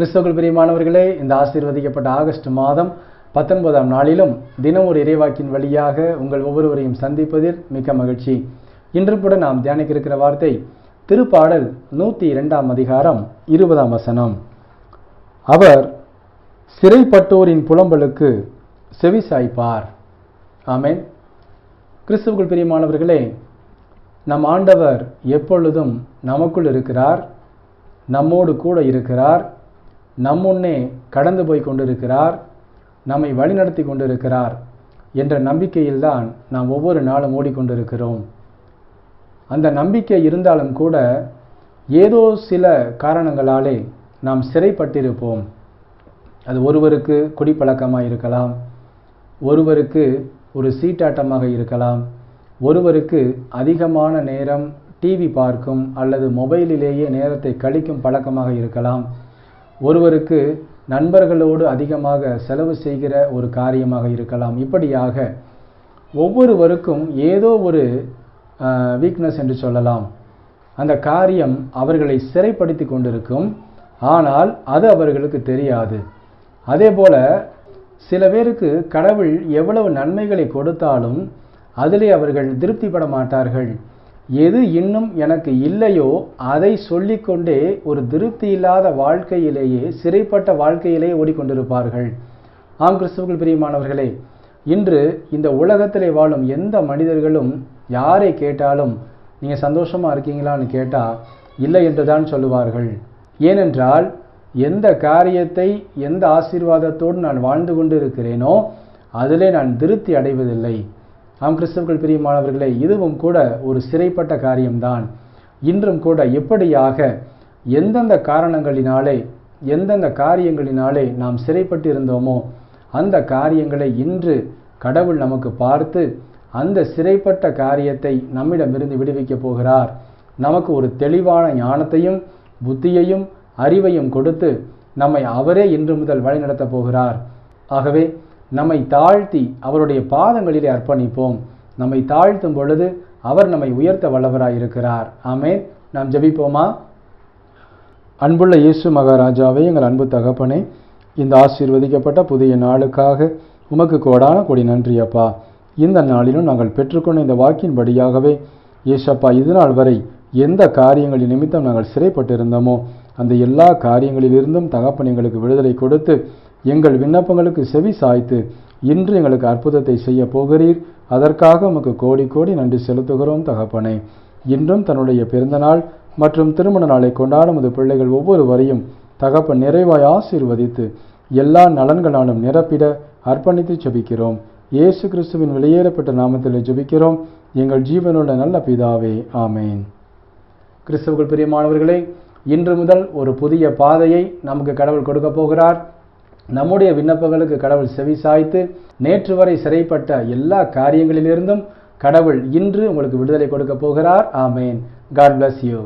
கிறிஸ்தவர்கள் பிரியமானவர்களே இந்த ஆசீர்வதிக்கப்பட்ட ஆகஸ்ட் மாதம் பத்தொன்பதாம் நாளிலும் தினம் ஒரு இறைவாக்கின் வழியாக உங்கள் ஒவ்வொருவரையும் சந்திப்பதில் மிக்க மகிழ்ச்சி. இன்று கூட நாம் தியானிக்க இருக்கிற வார்த்தை திருப்பாடல் நூற்றி இரண்டாம் அதிகாரம் இருபதாம் வசனம். அவர் சிறைப்பட்டோரின் புலம்பலுக்கு செவிசாய்ப்பார். ஆமேன். கிறிஸ்துவுக்குள் பிரியமானவர்களே நம் ஆண்டவர் எப்பொழுதும் நமக்குள் இருக்கிறார் நம்மோடு கூட இருக்கிறார் நம்முன்னே கடந்து போய் கொண்டிருக்கிறார் நம்மை வழிநடத்தி கொண்டிருக்கிறார் என்ற நம்பிக்கையில்தான் நாம் ஒவ்வொரு நாளும் ஓடிக்கொண்டிருக்கிறோம். அந்த நம்பிக்கை இருந்தாலும் கூட ஏதோ சில காரணங்களாலே நாம் சிறைப்பட்டிருப்போம். அது ஒருவருக்கு குடிப்பழக்கமாக இருக்கலாம் ஒருவருக்கு ஒரு சீட்டாட்டமாக இருக்கலாம் ஒருவருக்கு அதிகமான நேரம் டிவி பார்க்கும் அல்லது மொபைலிலேயே நேரத்தை கழிக்கும் பழக்கமாக இருக்கலாம். ஒருவருக்கு நண்பர்களோடு அதிகமாக செலவு செய்கிற ஒரு காரியமாக இருக்கலாம். இப்படியாக ஒவ்வொருவருக்கும் ஏதோ ஒரு வீக்னஸ் என்று சொல்லலாம். அந்த காரியம் அவர்களை சிறைப்படுத்தி கொண்டிருக்கும். ஆனால் அது அவர்களுக்கு தெரியாது. அதே போல சில பேருக்கு கடவுள் எவ்வளவு நன்மைகளை கொடுத்தாலும் அதிலே அவர்கள் திருப்திப்பட மாட்டார்கள். எது இன்னும் எனக்கு இல்லையோ அதை சொல்லிக்கொண்டே ஒரு திருப்தி இல்லாத வாழ்க்கையிலேயே சிறைப்பட்ட வாழ்க்கையிலேயே ஓடிக்கொண்டிருப்பார்கள். ஆம் கிறிஸ்துவர்கள் பிரியமானவர்களே இன்று இந்த உலகத்திலே வாழும் எந்த மனிதர்களும் யாரை கேட்டாலும் நீங்கள் சந்தோஷமாக இருக்கீங்களான்னு கேட்டால் இல்லை என்று தான் சொல்லுவார்கள். ஏனென்றால் எந்த காரியத்தை எந்த ஆசீர்வாதத்தோடு நான் வாழ்ந்து கொண்டு இருக்கிறேனோ அதிலே நான் திருப்தி அடைவதில்லை. ஆம் கிறிஸ்தவர்கள் பிரியமானவர்களே இதுவும் கூட ஒரு சிறைப்பட்ட காரியம்தான். இன்றும் கூட எப்படியாக எந்தெந்த காரணங்களினாலே எந்தெந்த காரியங்களினாலே நாம் சிறைப்பட்டு இருந்தோமோ அந்த காரியங்களை இன்று கடவுள் நமக்கு பார்த்து அந்த சிறைப்பட்ட காரியத்தை நம்மிடமிருந்து விடுவிக்கப் போகிறார். நமக்கு ஒரு தெளிவான ஞானத்தையும் புத்தியையும் அறிவையும் கொடுத்து நம்மை அவரே இன்று முதல் வழிநடத்தப் போகிறார். ஆகவே நம்மை தாழ்த்தி அவருடைய பாதங்களிலே அர்ப்பணிப்போம். நம்மை தாழ்த்தும் பொழுது அவர் நம்மை உயர்த்த வல்லவராய் இருக்கிறார். ஆமே நாம் ஜெபிப்போமா? அன்புள்ள இயேசு மகாராஜாவே எங்கள் அன்பு தகப்பனே இந்த ஆசீர்வதிக்கப்பட்ட புதிய நாளுக்காக உமக்கு கோடான கொடி நன்றி அப்பா. இந்த நாளிலும் நாங்கள் பெற்றுக்கொண்ட இந்த வாக்கின்படியாகவே ஏசப்பா இது நாள் வரை எந்த காரியங்களின் நிமித்தம் நாங்கள் சிறைப்பட்டிருந்தோமோ அந்த எல்லா காரியங்களிலிருந்தும் தகப்பன் எங்களுக்கு விடுதலை கொடுத்து எங்கள் விண்ணப்பங்களுக்கு செவி சாய்த்து இன்று எங்களுக்கு அற்புதத்தை செய்ய போகிறீர். அதற்காக உமக்கு கோடி கோடி நன்றி செலுத்துகிறோம் தகப்பனே. இன்றும் தன்னுடைய பிறந்தநாள் மற்றும் திருமண நாளை கொண்டாடும் அது பிள்ளைகள் ஒவ்வொருவரையும் தகப்பன் நிறைவாய் ஆசீர்வதித்து எல்லா நலன்களாலும் நிரப்பிட அர்ப்பணித்து ஜபிக்கிறோம். இயேசு கிறிஸ்துவின் வெளியேறப்பட்ட நாமத்தில் ஜபிக்கிறோம். எங்கள் ஜீவனுள்ள நல்ல பிதாவே ஆமேன். கிறிஸ்துவுக்குள் பிரியமானவர்களே இன்று முதல் ஒரு புதிய பாதையை நமக்கு கடவுள் கொடுக்க போகிறார். நம்முடைய விண்ணப்பங்களுக்கு கடவுள் செவி சாய்த்து நேற்று வரை சிறைப்பட்ட எல்லா காரியங்களிலிருந்தும் கடவுள் இன்று உங்களுக்கு விடுதலை கொடுக்க போகிறார். ஆமேன். God bless you